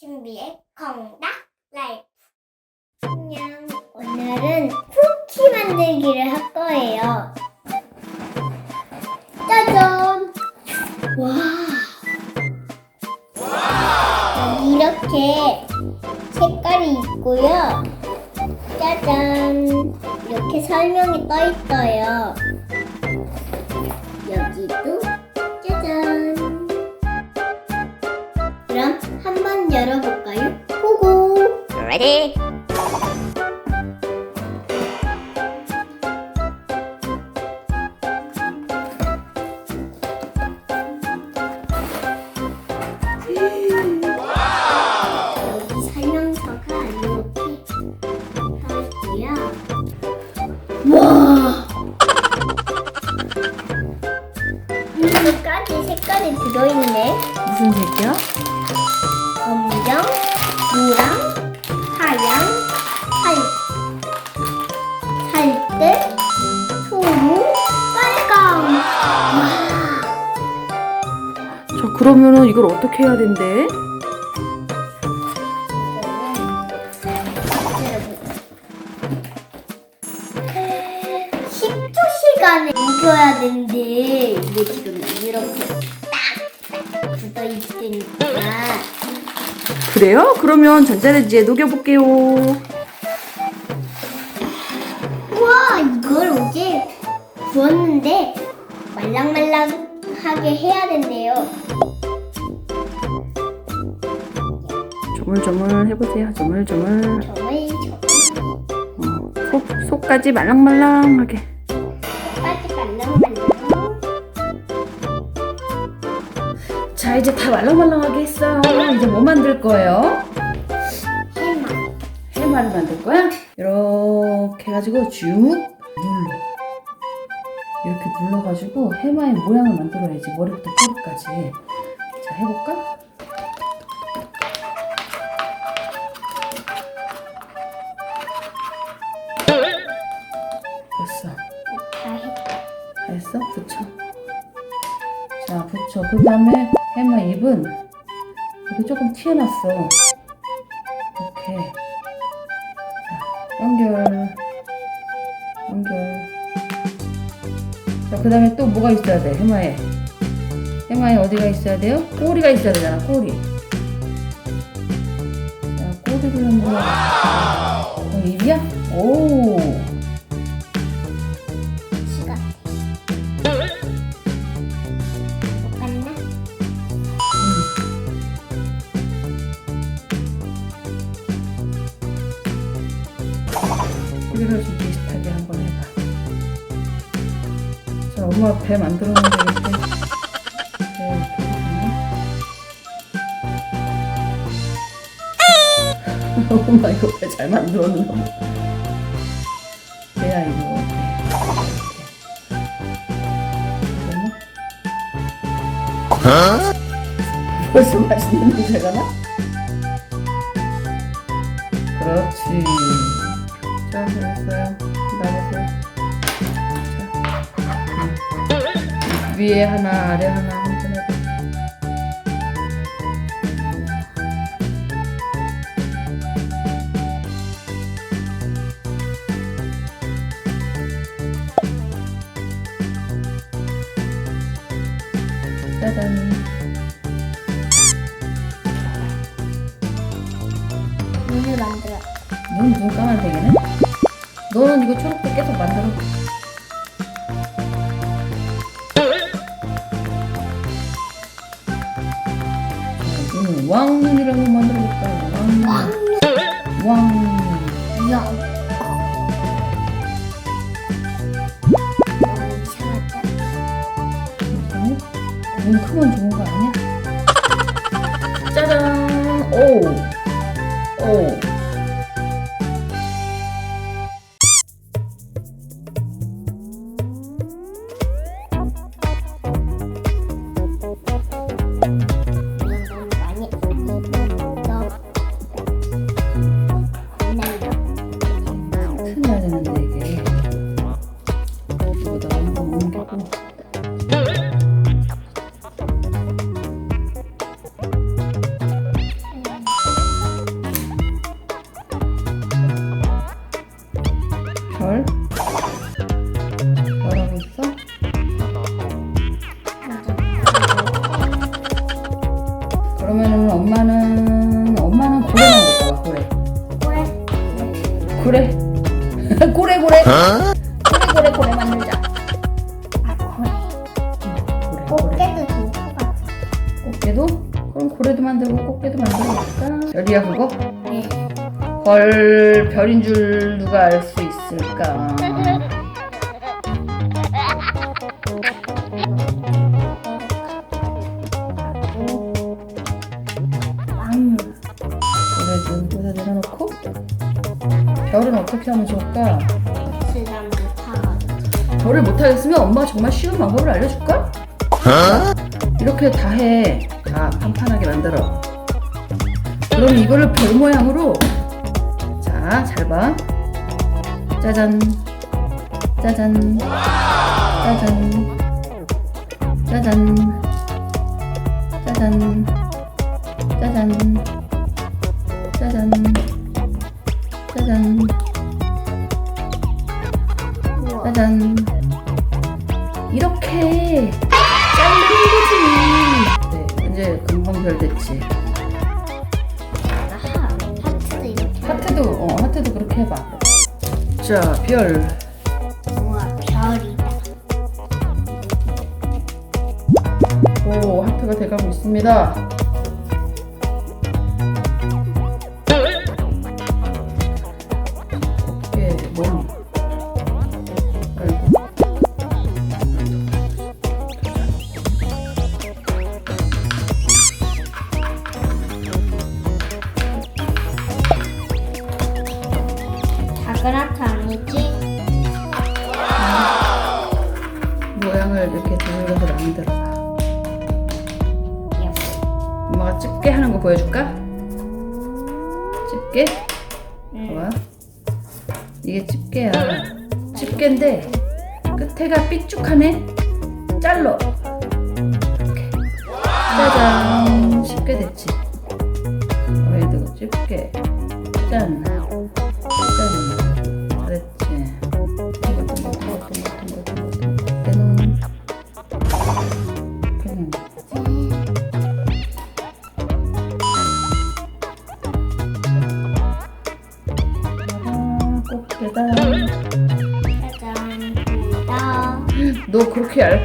신비의 건강 라이프. 안녕. 오늘은 쿠키 만들기를 할 거예요. 짜잔. 와. 이렇게 색깔이 있고요. 짜잔. 이렇게 설명이 떠 있어요. 고고. Ready? 여기 설명서가 이렇게 하고요. 와. 이거까지 색깔이 들어있네. 무슨 색이야? 그러면은 이걸 어떻게 해야 된대? 10초 시간을 이겨야 되는데 이게 지금 이렇게 딱 붙어 있으니까 그래요? 그러면 전자레인지에 녹여볼게요. 조물조물 해보세요. 조물조물. 저까지 어, 속, 속까지 말랑말랑하게. 말랑말랑 자, 이제 다 말랑말랑하게 했어요. 이제 뭐 만들 거예요? 해마 해마를 만들 거야? 이렇게 해가지고 쭉 눌러. 이렇게 눌러가지고 해마의 모양을 만들어야지. 머리부터 꼬리까지. 자, 해볼까? 자, 붙여. 그 다음에 해마 입은 이거 조금 튀어났어. 이렇게. 자, 연결. 연결. 자, 그 다음에 또 뭐가 있어야 돼? 해마에. 해마에 어디가 있어야 돼요? 꼬리가 있어야 되잖아, 꼬리. 자, 꼬리를 한번. 어, 입이야? 오. 여기를 좀 비슷하게 한번 해봐. 자, 엄마 배 만들어 놓은 게 이렇게. 네, 이렇게. 엄마 이거 배잘 놓은 배야 이거. 됐나? 벌써 맛있는 냄새가 나? 그렇지. 나보세요. 자, 음. 위에 하나, 아래 하나 한번 해봐. 짜잔. 눈을 만들어 넌눈 까만색이네? 너는 이거 초록색 계속 만들어. 자, 눈은 왕눈이라고 만들어볼까? 왕눈. 왕눈. 이야 너무 이상하다 괜찮아? 눈 크면 좋은 거 아니야? 짜잔! 오! 오! 많은데 이게 여기다 한번 옮기고 별? 뭐라고 있어? 그러면 엄마는 엄마는 고래만 먹어봐 고래 고래 고래 만들자 아 고래. 고래 고래 꽃게도 좋을 것 같아. 꽃게도? 그럼 고래도 만들고 꽃게도 만들어볼까? 별이야 그거? 네. 헐 별인 줄 누가 알 수 있을까? 왕. 고래도 여기다 내려놓고 별은 어떻게 하면 좋을까? 별을 못하겠으면 엄마가 정말 쉬운 방법을 알려줄까? 이렇게 다 해. 다 판판하게 만들어. 그럼 이거를 별 모양으로 자, 잘 봐. 짜잔. 짜잔. 짜잔. 짜잔. 짜잔. 짜잔. 짜잔. 짜잔. 짜잔. 이렇게 자르는 거지. 네, 이제 금방 별 됐지. 아하. 하트도 이렇게. 하트도, 어, 하트도 그렇게 해봐. 자, 별. 우와 별이다. 오, 하트가 돼가고 있습니다. 아니지? 모양을 이렇게 돌려서 만들어봐. 엄마가 집게 하는 거 보여줄까? 집게? 응. 봐봐. 이게 집게야. 집게인데 끝에가 삐쭉하네. 잘라. 이렇게. 짜잔. 쉽게 됐지. 얘도 집게. 짠. 짠.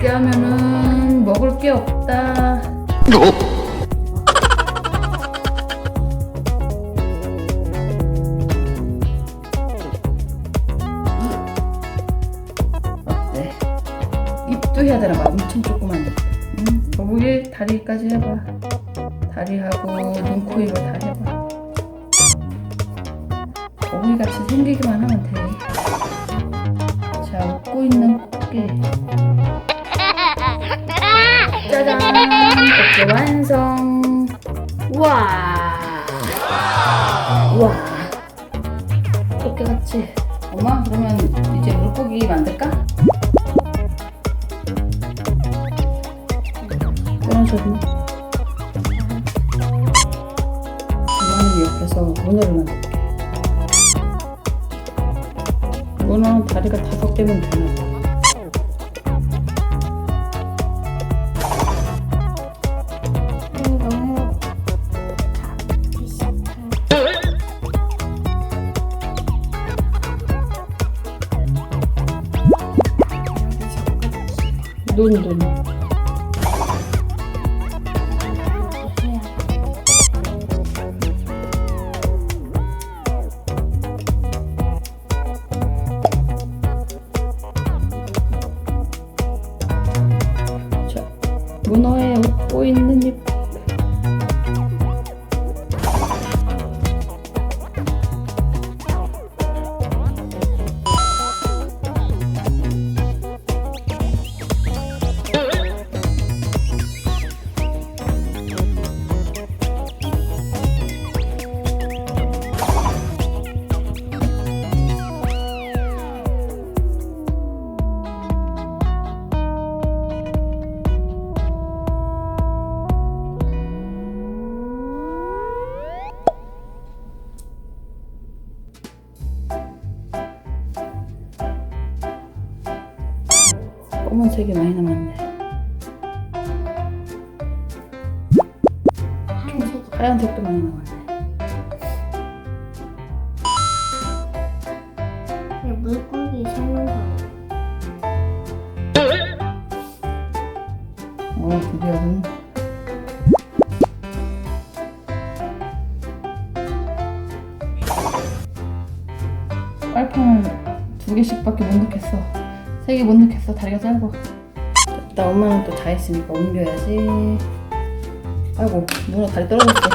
얇게 하면은 먹을 게 없다. 어때? 입도 해야 되나 봐. 엄청 조그만데. 응, 거북이 다리까지 해봐. 다리하고 눈, 코, 입을 다 해봐. 거북이 같이 생기기만 하면 돼. 자, 웃고 있는 꽃게. 우와! 우와! 꽃게 같지? 엄마, 그러면 이제 물고기 만들까? 끊어줘도. 엄마는 옆에서 문어를 만들게. 문어는 다리가 다섯 개면 되나 봐. Bindung. 검은색이 많이 남았네. 청소도 하얀색도 많이 남았네. 물고기 생선. 어, 드디어. 깔판을 두 개씩밖에 못 넣겠어. 세개못 넣겠어. 다리가 짧아. 나 엄마는 또 다 했으니까 옮겨야지. 아이고, 누나 다리 떨어졌어.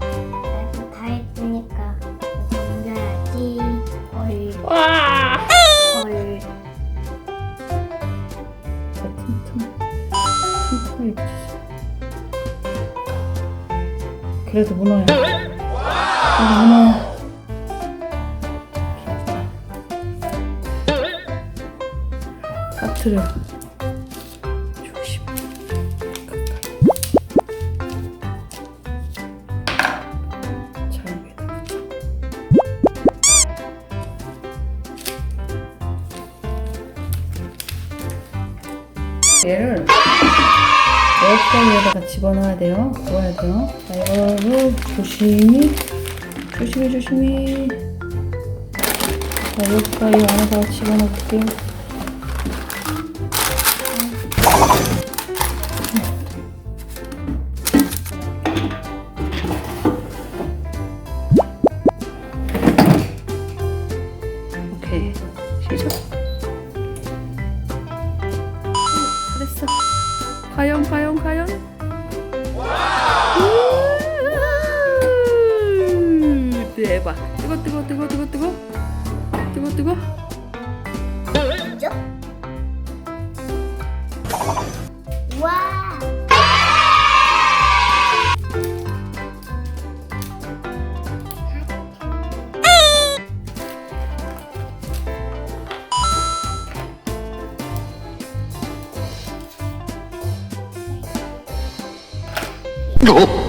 나도 다 했으니까 옮겨야지. 헐. 와! 헐. 틈틈, 틈틈이 붙였어. 그래도 문어야. 그래도 문어 야. 하트를 조심. 얘를 에어프라이어에다가 집어넣어야 돼요. 구워야 돼요. 자, 이거를 조심히, 조심히, 조심히. 자, 에어프라이어 안에다가 집어넣을게요. 시작. 잘했어. 과연 과연 과연. 대박. 뜨거 뜨거 뜨거 뜨거 뜨거 狗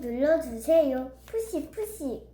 눌러주세요. 푸시 푸시.